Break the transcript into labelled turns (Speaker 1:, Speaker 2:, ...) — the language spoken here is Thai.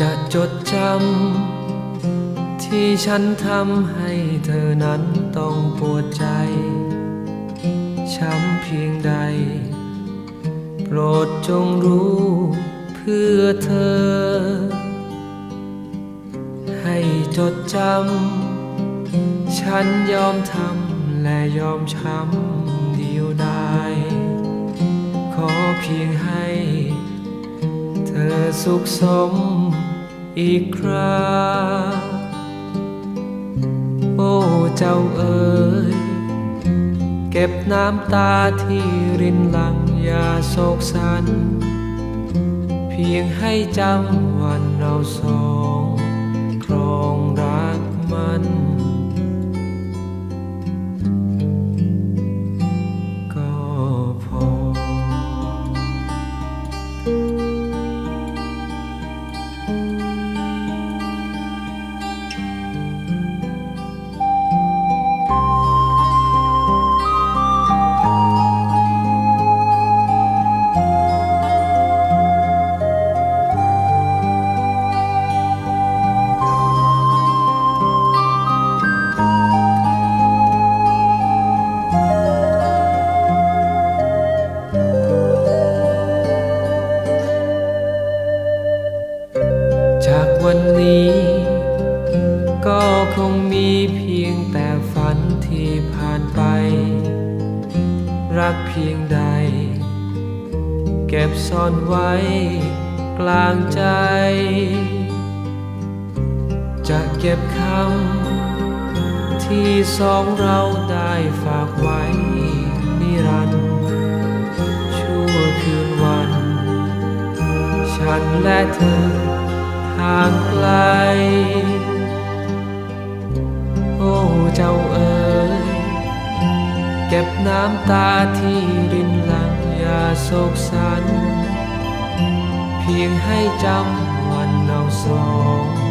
Speaker 1: จะจดจำที่ฉันทำให้เธอนั้นต้องปวดใจ ช้ำเพียงใด โปรดจงรู้เพื่อเธอ ให้จดจำฉันยอมทำและยอมช้ำเดียวดายขอเพียงให้ สุขสมอีกคราโอ้เจ้าเอ๋ยเก็บน้ำตาที่รินหลังอย่าโศกสัน เพียงให้จำวันนอ วันนี้ ก็คงมีเพียงแต่ฝันที่ผ่านไป รักเพียงใด เก็บซ่อนไว้กลางใจ จะเก็บคำที่สองเราได้ฝากไว้นิรันดร์ชั่วคืนวัน ฉันและเธอ ห่างไกล โอ้เจ้าเอ๋ยเก็บน้ำตาที่รินหลังอย่าโศกสัน เพียงให้จำวันเราสอง